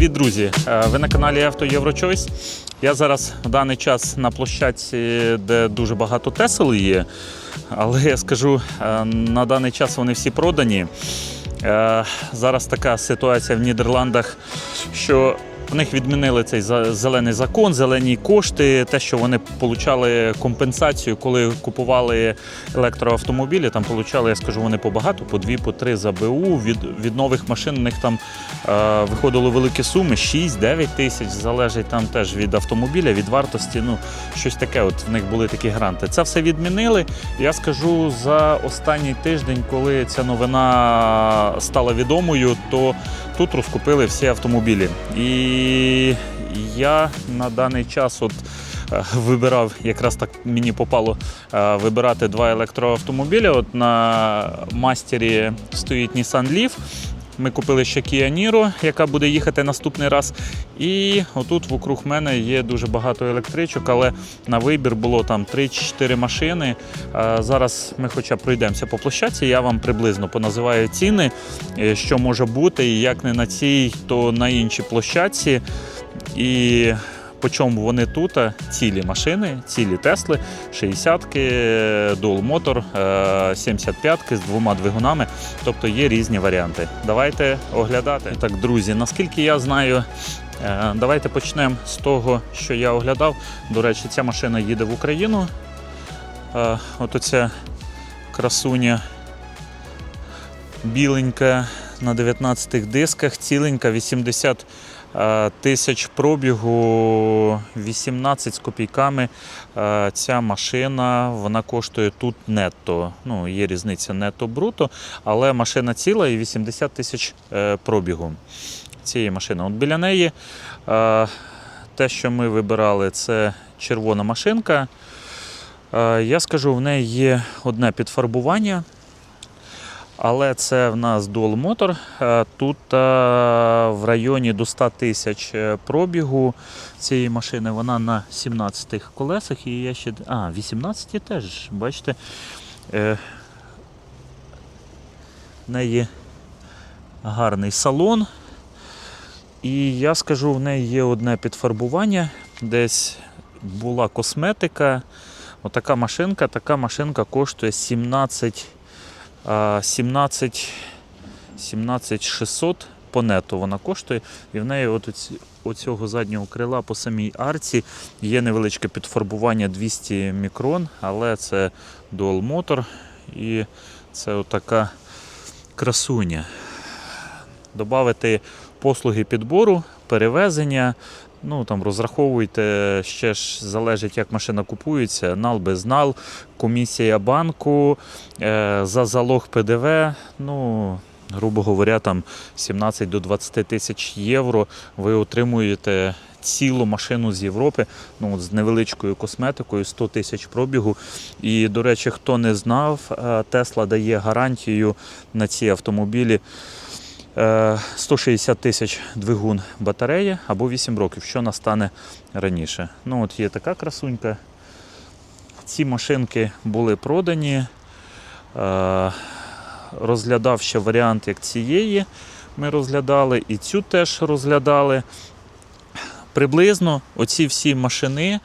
Привіт, друзі! Е, Ви на каналі Авто Єврочойс. Я зараз в даний час на площадці, де дуже багато Тесел є. Але я скажу, е, на даний час вони всі продані. Е, Зараз така ситуація в Нідерландах, що в них відмінили цей зелений закон, зелені кошти, те, що вони отримали компенсацію, коли купували електроавтомобілі, там отримали, я скажу, вони побагато, по дві, по три за БУ. Від, від нових машин у них там е, виходило великі суми, 6-9 тисяч, залежить там теж від автомобіля, від вартості. Ну, щось таке. От в них були такі гранти. Це все відмінили. Я скажу за останній тиждень, коли ця новина стала відомою, то тут розкупили всі автомобілі. І я на даний час от. е, Вибирав, якраз так мені попало е, вибирати два електроавтомобілі. От на мастері стоїть Nissan Leaf. Ми купили ще Kia Niro, яка буде їхати наступний раз. І отут вокруг мене є дуже багато електричок, але на вибір було там 3-4 машини. А Зараз ми хоча б пройдемося по площадці. Я вам приблизно поназиваю ціни, е, що може бути, і як не на цій, то на іншій площадці. І по чому вони тут? Цілі машини, цілі Тесли, 60-ки, Dual Motor, 75-ки з двома двигунами. Тобто є різні варіанти. Давайте оглядати. Так, друзі, наскільки я знаю, е, давайте почнемо з того, що я оглядав. До речі, ця машина їде в Україну. Е, От оця красуня біленька на 19 дисках, ціленька, 80 е, тисяч пробігу, 18 з копійками. Е, Ця машина вона коштує тут нетто. Ну, є різниця нетто-бруто, але машина ціла і 80 тисяч е, пробігу цієї машини. От біля неї е, те, що ми вибирали, це червона машинка. Е, Я скажу, в неї є одне підфарбування. Але це в нас Dual Motor. Е, Тут е, в районі до 100 тисяч е, пробігу цієї машини. Вона на 17 колесах. І я ще. А, 18 теж, бачите. В неї гарний салон. І я скажу, в неї є одне підфарбування. Десь була косметика. Отака машинка, така машинка коштує 17. А, 17 17 600 по нету вона коштує. І в неї от оцього заднього крила по самій арці є невеличке підфарбування 200 мікрон, але це Dual Motor і це отака красуня. Добавити послуги підбору, перевезення. Ну там розраховуйте, ще ж залежить, як машина купується, нал без нал, комісія банку, е, за залог ПДВ. Ну, грубо говоря, там 17 до 20 тисяч євро ви отримуєте цілу машину з Європи, ну, з невеличкою косметикою, 100 тисяч пробігу. І, до речі, хто не знав, е, Тесла дає гарантію на ці автомобілі. Е, 160 тисяч двигун батареї або 8 років, що настане раніше. Ну от є така красунька. Ці машинки були продані. Е, Розглядав ще варіант як цієї. Ми розглядали, і цю теж розглядали. Приблизно оці всі машини,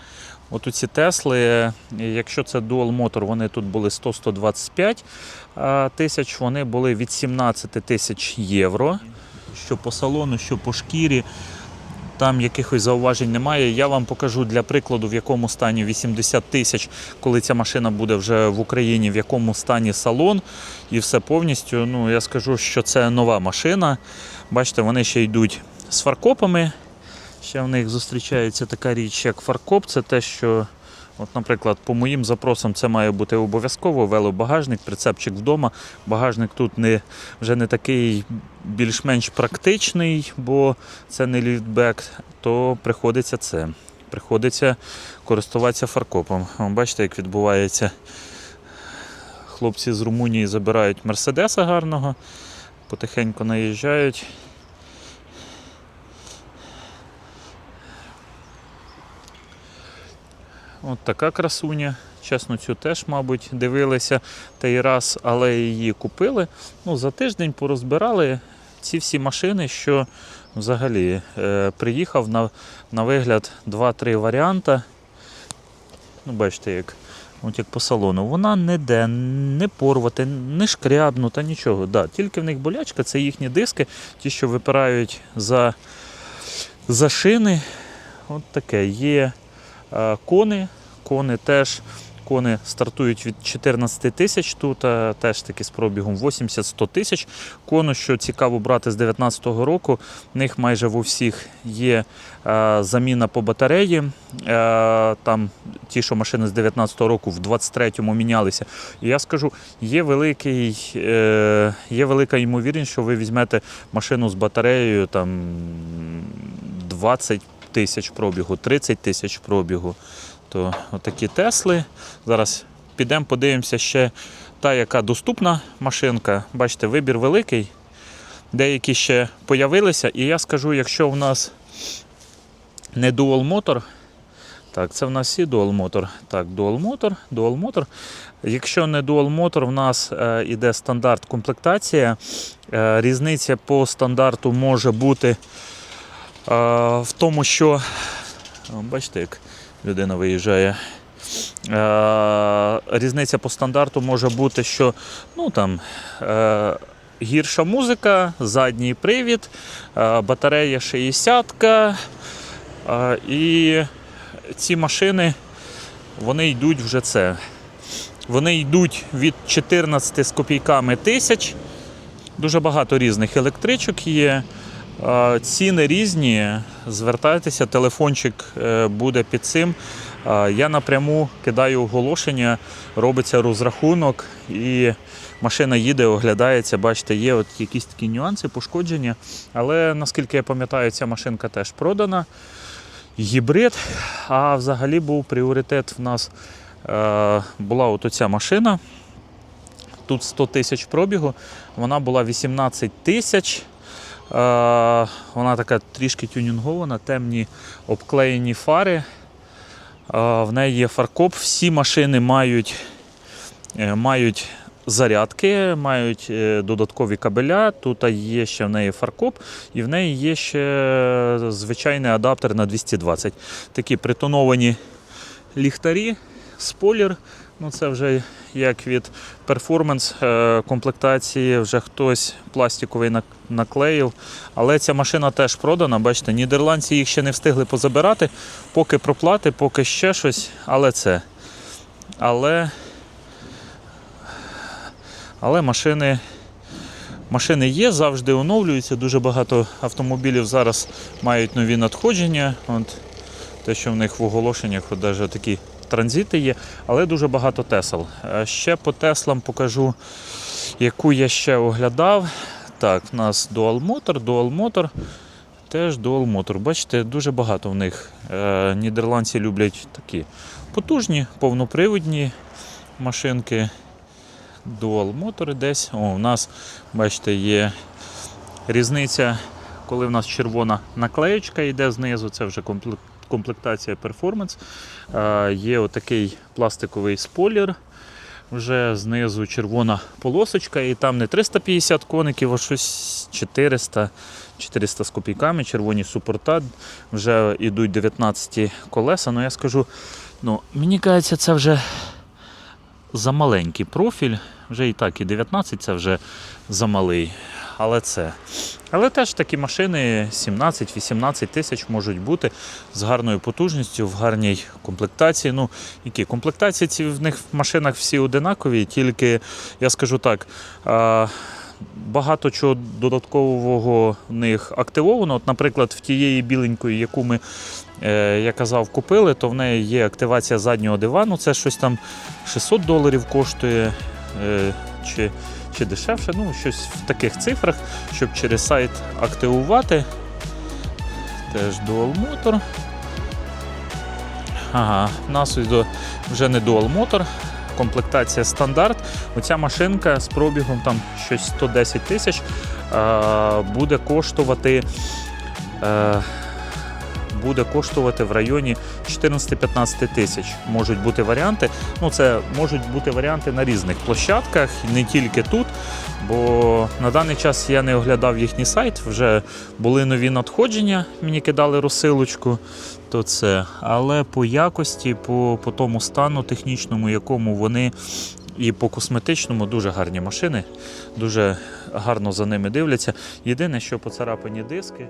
от ці Тесли, якщо це Dual Motor, вони тут були 100-125 тисяч, вони були від 17 тисяч євро. Що по салону, що по шкірі. Там якихось зауважень немає. Я вам покажу для прикладу, в якому стані 80 тисяч, коли ця машина буде вже в Україні, в якому стані салон і все повністю. Ну, я скажу, що це нова машина. Бачите, вони ще йдуть з фаркопами. Ще в них зустрічається така річ, як фаркоп. Це те, що, от, наприклад, по моїм запросам це має бути обов'язково. Велобагажник, прицепчик вдома. Багажник тут не, вже не такий більш-менш практичний, бо це не ліфтбек, то приходиться це. Приходиться користуватися фаркопом. Бачите, як відбувається. Хлопці з Румунії забирають Мерседеса гарного, потихеньку наїжджають. От така красуня. Чесно, цю теж, мабуть, дивилися той раз, але її купили. Ну, за тиждень порозбирали. ці всі машини, що взагалі е, приїхав на, на вигляд 2-3 варіанти. Ну, бачите, як, от як по салону. Вона ніде не порвати, не шкрябнута, нічого. Да, тільки в них болячка це їхні диски, ті, що випирають за, за шини. От таке. Є кони. Кони теж. Кони стартують від 14 тисяч, тут е, теж таки з пробігом 80-100 тисяч. Кону, що цікаво брати з 2019 року, в них майже в усіх є е, заміна по батареї. Е, там ті, що машини з 2019 року, в 23-му мінялися. І я скажу, є, великий, е, є велика ймовірність, що ви візьмете машину з батареєю там 20 тисяч пробігу, 30 тисяч пробігу. То отакі Тесли. Зараз підемо, подивимося ще та, яка доступна машинка. Бачите, вибір великий. Деякі ще появилися. І я скажу, якщо в нас не Dual Motor, так, це в нас і Dual Motor. Так, Dual Motor, Dual Motor. Якщо не Dual Motor, в нас е, іде стандарт комплектація. Е, різниця по стандарту може бути в тому, що бачите, як людина виїжджає. Різниця по стандарту може бути, що ну, там, е, гірша музика, задній привід, батарея 60 е, і ці машини вони йдуть вже це. Вони йдуть від 14 з копійками тисяч. Дуже багато різних електричок є. Ціни різні. Звертайтеся, телефончик е, буде під цим. Я напряму кидаю оголошення, робиться розрахунок, і машина їде, оглядається. Бачите, є от якісь такі нюанси, пошкодження. Але наскільки я пам'ятаю, ця машинка теж продана. Гібрид. А взагалі був пріоритет в нас е, була от оця машина. Тут 100 тисяч пробігу, вона була 18 тисяч. Е, Вона така трішки тюнінгована, темні обклеєні фари. Е, В неї є фаркоп. Всі машини мають, е, мають зарядки, мають додаткові кабеля. Тут є ще в неї фаркоп, і в неї є ще звичайний адаптер на 220. Такі притоновані ліхтарі, спойлер. Ну, це вже як від перформанс е, комплектації, вже хтось пластиковий наклеїв. Але ця машина теж продана. Бачите, нідерландці їх ще не встигли позабирати, поки проплати, поки ще щось. Але це. Але, але машини, машини є, завжди оновлюються. Дуже багато автомобілів зараз мають нові надходження. От, те, що в них в оголошеннях, от навіть такі транзити є, але дуже багато Тесел. Е, Ще по Теслам покажу, яку я ще оглядав. Так, в нас Dual Motor, Dual Motor. Теж Dual Motor. Бачите, дуже багато в них. Е, Нідерландці люблять такі потужні, повнопривідні машинки. Dual Motor десь. О, у нас, бачите, є різниця, коли в нас червона наклеєчка йде знизу, це вже комплект комплектація Performance. Е, Є отакий пластиковий спойлер. Вже знизу червона полосочка, і там не 350 коників, а щось 400, 400 з копійками, червоні супорта. Вже йдуть 19 колеса. Ну я скажу, ну, мені кажеться, це вже замаленький профіль. Вже і так, і 19 це вже замалий. Але це. Але теж такі машини 17-18 тисяч можуть бути з гарною потужністю, в гарній комплектації. Ну, які комплектації ці в них в машинах всі одинакові, тільки я скажу так. а, Багато чого додаткового в них активовано. От, наприклад, в тієї біленької, яку ми, е, я казав, купили, то в неї є активація заднього дивану. Це щось там 600 доларів коштує. Е, чи чи дешевше, ну щось в таких цифрах, щоб через сайт активувати. Теж Dual Motor. Ага, нас вже не Dual Motor, комплектація стандарт. Оця машинка з пробігом там щось 110 тисяч буде коштувати е, буде коштувати в районі 14-15 тисяч. Можуть бути варіанти. Ну, це можуть бути варіанти на різних площадках, не тільки тут. Бо на даний час я не оглядав їхній сайт, вже були нові надходження, мені кидали розсилочку. То це. Але по якості, по, по тому стану технічному, якому вони і по косметичному дуже гарні машини, дуже гарно за ними дивляться. Єдине, що поцарапані диски.